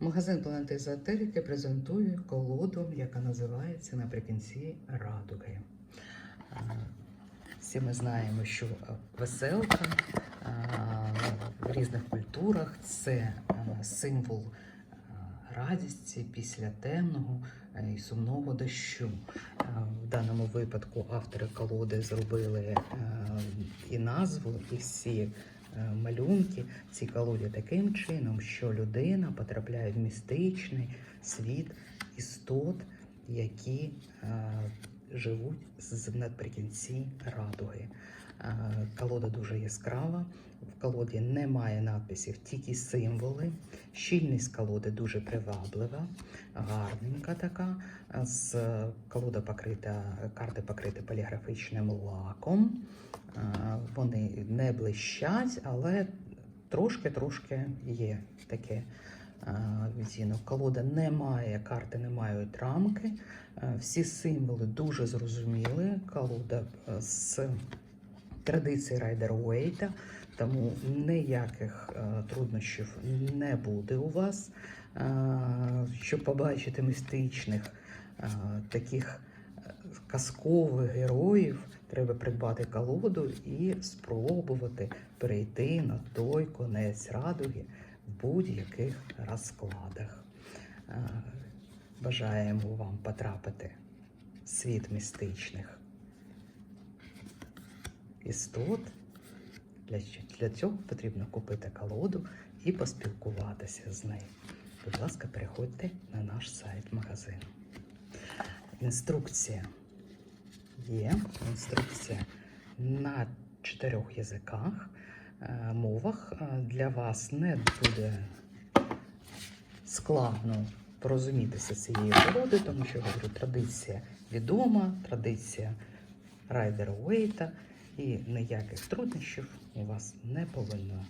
Магазин Планети Езотерики презентує колоду, яка називається наприкінці радуги. Всі ми знаємо, що е, веселка в різних культурах це е, символ е, радісті після темного е, і сумного дощу. Е, В даному випадку автори колоди зробили е, і назву, і всі е, малюнки цій колоді таким чином, що людина потрапляє в містичний світ істот, які е, живуть з наприкінці радуги. Е, Колода дуже яскрава. В колоді немає надписів, тільки символи. Щільність колоди дуже приваблива, гарненька така. З колода покрита, карти покриті поліграфічним лаком. Е, Вони не блищать, але трошки-трошки є таке е. Колода не має, карти не мають рамки. Е, Всі символи дуже зрозуміли. Колода е, з традиції Райдер Уейта, тому ніяких е, труднощів не буде у вас. Щоб побачити містичних таких казкових героїв, треба придбати колоду і спробувати перейти на той конець радуги будь-яких розкладах. Е, Бажаємо вам потрапити в світ містичних істот. Для, цього потрібно купити колоду і поспілкуватися з нею. Будь ласка, переходьте на наш сайт магазину. Інструкція є. Інструкція на чотирьох язиках, мовах. Е, Для вас не буде складно порозумітися цією колодою, тому що говорю, традиція відома, традиція Райдера Уейта, і ніяких труднощів у вас не повинно.